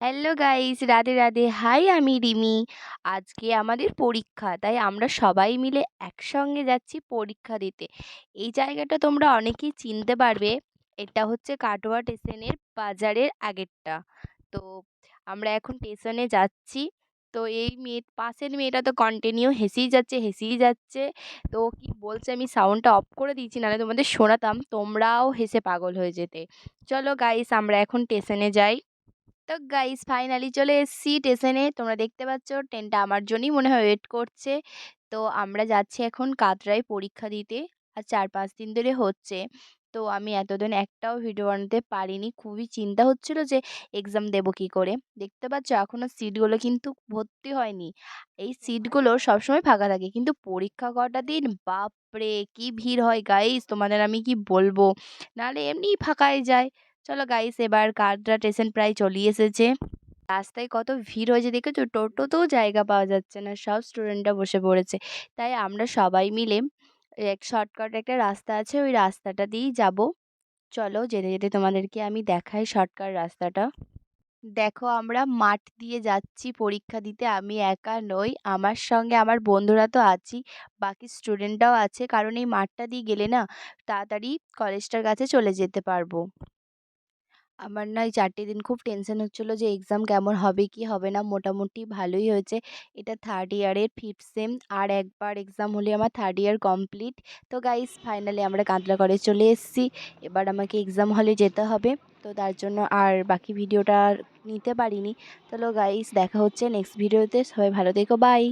Hello guys, Radhe Radhe. Hi, আমি রিমি। আজকে আমাদের পরীক্ষা, তাই আমরা সবাই মিলে একসঙ্গে যাচ্ছি পরীক্ষা দিতে। এই জায়গাটা তোমরা অনেকেই চিনতে পারবে। এটা হচ্ছে কাটোয়া স্টেশনের বাজারের আগেরটা। তো আমরা এখন স্টেশনে যাচ্ছি। তো এই মেয়ে, পাশের মেয়েটা তো কন্টিনিউ হেসেই যাচ্ছে হেসেই যাচ্ছে। তো কি বলছে, আমি সাউন্ডটা অফ করে দিয়েছি, নাহলে তোমাদের শোনাতাম। তোমরাও হেসে পাগল হয়ে যেতে। চলো গাইস, আমরা এখন স্টেশনে যাই। তো গাইস ফাইনালি চলে এসেছি স্টেশনে তোমরা দেখতে পাচ্ছ ট্রেনটা আমার জন্যই মনে হয় ওয়েট করছে। তো আমরা যাচ্ছি এখন কাতরায় পরীক্ষা দিতে, আর চার পাঁচ দিন ধরে হচ্ছে। তো আমি এতদিন একটাও ভিডিও বানাতে পারিনি। খুবই চিন্তা হচ্ছিল যে এক্সাম দেবো কী করে। দেখতে পাচ্ছ এখনও সিটগুলো কিন্তু ভর্তি হয়নি। এই সিটগুলো সবসময় ফাঁকা থাকে, কিন্তু পরীক্ষা কটা দিন? বাপরে, কি ভিড় হয় গাইস তোমাদের আমি কি বলব? নাহলে এমনিই ফাঁকায় যায়। চলো গাইস এবার কাটরা স্টেশন প্রায় চলে এসেছে। রাস্তায় কত ভিড় হয়েছে দেখেছ? টোটোতেও জায়গা পাওয়া যাচ্ছে না, সব স্টুডেন্টরা বসে পড়েছে। তাই আমরা সবাই মিলে এক শর্টকাট একটা রাস্তা আছে, ওই রাস্তাটা দিয়েই যাব। চলো যেতে যেতে তোমাদেরকে আমি দেখাই শর্টকাট রাস্তাটা। দেখো আমরা মাঠ দিয়ে যাচ্ছি পরীক্ষা দিতে, আমি একা নই, আমার সঙ্গে আমার বন্ধুরা তো আছেই বাকি স্টুডেন্টরাও আছে, কারণ এই মাঠটা দিয়ে গেলে না, তাড়াতাড়ি কলেজটার কাছে চলে যেতে পারব। আমার না এই চারটে দিন খুব টেনশন হচ্ছিল যে এক্সাম কেমন হবে, কি হবে না, মোটামুটি ভালোই হয়েছে। এটা থার্ড ইয়ারের ফিফথ সেম আর একবার এক্সাম হলে আমার থার্ড ইয়ার কমপ্লিট তো গাইস ফাইনালি আমরা কাঁতলা কলেজ চলে এসেছি। এবার আমাকে এক্সাম হলে যেতে হবে। তো তার জন্য আর বাকি ভিডিওটা নিতে পারিনি। চলো গাইস দেখা হচ্ছে নেক্সট ভিডিওতে সবাই ভালো থেকো বাই